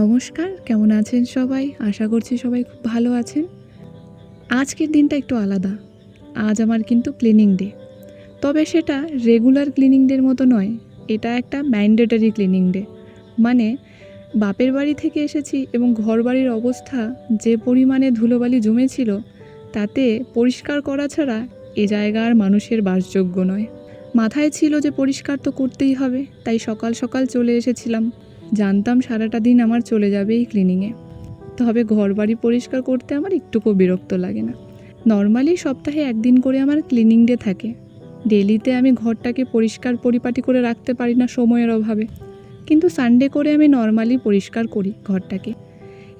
নমস্কার, কেমন আছেন সবাই? আশা করছি সবাই খুব ভালো আছেন। আজকের দিনটা একটু আলাদা। আজ আমার কিন্তু ক্লিনিং ডে তবে সেটা রেগুলার ক্লিনিং ডের মতো নয়, এটা একটা ম্যান্ডেটারি ক্লিনিং ডে মানে বাপের বাড়ি থেকে এসেছি এবং ঘর বাড়ির অবস্থা যে পরিমাণে ধুলোবালি জমেছিল, তাতে পরিষ্কার করা ছাড়া এ জায়গা আর মানুষের বাসযোগ্য নয়। মাথায় ছিল যে পরিষ্কার তো করতেই হবে, তাই সকাল সকাল চলে এসেছিলাম। জানতাম সারাটা দিন আমার চলে যাবে এই ক্লিনিংয়ে তবে ঘর বাড়ি পরিষ্কার করতে আমার একটুকুও বিরক্ত লাগে না। নর্মালি সপ্তাহে একদিন করে আমার ক্লিনিং ডে থাকে। ডেলিতে আমি ঘরটাকে পরিষ্কার পরিপাটি করে রাখতে পারি না সময়ের অভাবে। কিন্তু সানডে করে আমি নর্মালি পরিষ্কার করি ঘরটাকে।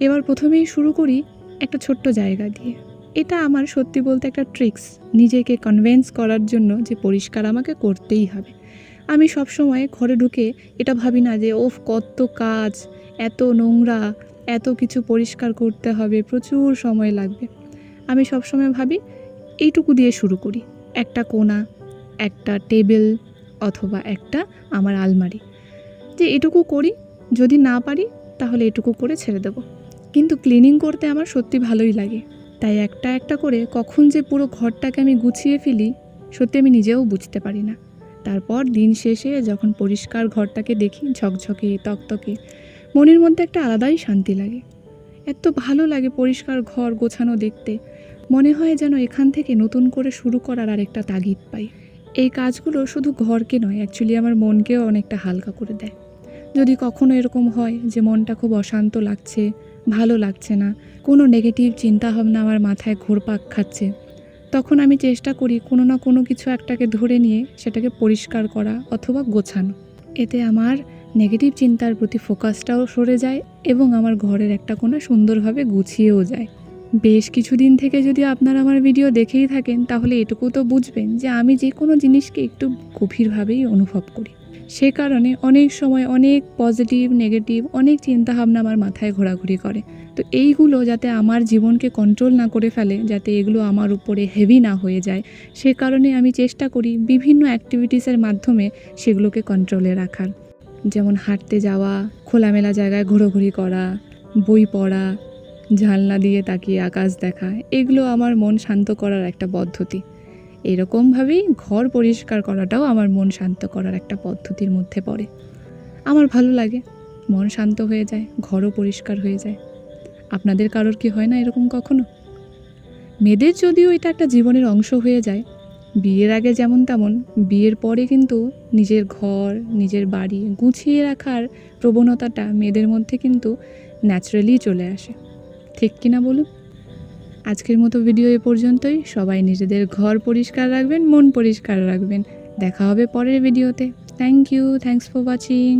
এবার প্রথমেই শুরু করি একটা ছোট্ট জায়গা দিয়ে। এটা আমার সত্যি বলতে একটা ট্রিক্স নিজেকে কনভেন্স করার জন্য যে পরিষ্কার আমাকে করতেই হবে। আমি সবসময় ঘরে ঢুকে এটা ভাবি না যে, ওফ, কত কাজ, এত নোংরা, এত কিছু পরিষ্কার করতে হবে, প্রচুর সময় লাগবে। আমি সবসময় ভাবি, এইটুকু দিয়ে শুরু করি। একটা কোনা, একটা টেবিল অথবা একটা আমার আলমারি। যে এটুকু করি, যদি না পারি, তাহলে এটুকু করে ছেড়ে দেব। কিন্তু ক্লিনিং করতে আমার সত্যি ভালোই লাগে। তাই একটা একটা করে কখন যে পুরো ঘরটাকে আমি গুছিয়ে ফেলি, সত্যি আমি নিজেও বুঝতে পারি না। তারপর দিন শেষে যখন পরিষ্কার ঘরটাকে দেখি ঝকঝকে, তকতকে, মনের মধ্যে একটা আলাদাই শান্তি লাগে। এত ভালো লাগে পরিষ্কার ঘর গোছানো দেখতে। মনে হয় যেন এখান থেকে নতুন করে শুরু করার আরেকটা তাগিদ পাই। এই কাজগুলো শুধু ঘরকে নয় অ্যাকচুয়ালি আমার মনকেও অনেকটা হালকা করে দেয়। যদি কখনো এরকম হয় যে মনটা খুব অশান্ত লাগছে, ভালো লাগছে না, কোনো নেগেটিভ চিন্তাভাবনা আমার মাথায় ঘোরপাক খাচ্ছে তখন আমি চেষ্টা করি কোনো না কোনো কিছু একটাকে ধরে নিয়ে সেটাকে পরিষ্কার করা অথবা গোছানো। এতে আমার নেগেটিভ চিন্তার প্রতি ফোকাসটাও সরে যায় এবং আমার ঘরের একটা কোনা সুন্দরভাবে গুছিয়েও যায়। বেশ কিছুদিন থেকে যদি আপনারা আমার ভিডিও দেখেই থাকেন, তাহলে এটুকু তো বুঝবেন যে আমি যে কোনো জিনিসকে একটু গভীরভাবেই অনুভব করি। সে কারণে অনেক সময় অনেক পজিটিভ, নেগেটিভ, অনেক চিন্তাভাবনা আমার মাথায় ঘোরাঘুরি করে। তো এইগুলো যাতে আমার জীবনকে কন্ট্রোল না করে ফেলে, যাতে এগুলো আমার উপরে হেভি না হয়ে যায়, সে কারণে আমি চেষ্টা করি বিভিন্ন অ্যাক্টিভিটিসের মাধ্যমে সেগুলোকে কন্ট্রোলে রাখার। যেমন হাঁটতে যাওয়া, খোলামেলা জায়গায় ঘোরাঘুরি করা, বই পড়া জানলা দিয়ে তাকিয়ে আকাশ দেখা, এগুলো আমার মন শান্ত করার একটা পদ্ধতি। এরকমভাবেই ঘর পরিষ্কার করাটাও আমার মন শান্ত করার একটা পদ্ধতির মধ্যে পড়ে। আমার ভালো লাগে, মন শান্ত হয়ে যায়, ঘরও পরিষ্কার হয়ে যায়। আপনাদের কারোর কি হয় না এরকম কখনো? মেয়েদের যদিও এটা একটা জীবনের অংশ হয়ে যায়, বিয়ের আগে যেমন তেমন, বিয়ের পরে কিন্তু নিজের ঘর, নিজের বাড়ি গুছিয়ে রাখার প্রবণতাটা মেয়েদের মধ্যে কিন্তু ন্যাচারালি চলে আসে। ঠিক কিনা বলুন? আজকের মতো ভিডিও এ পর্যন্তই। সবাই নিজেদের ঘর পরিষ্কার রাখবেন, মন পরিষ্কার রাখবেন। দেখা হবে পরের ভিডিওতে। Thank you thanks for watching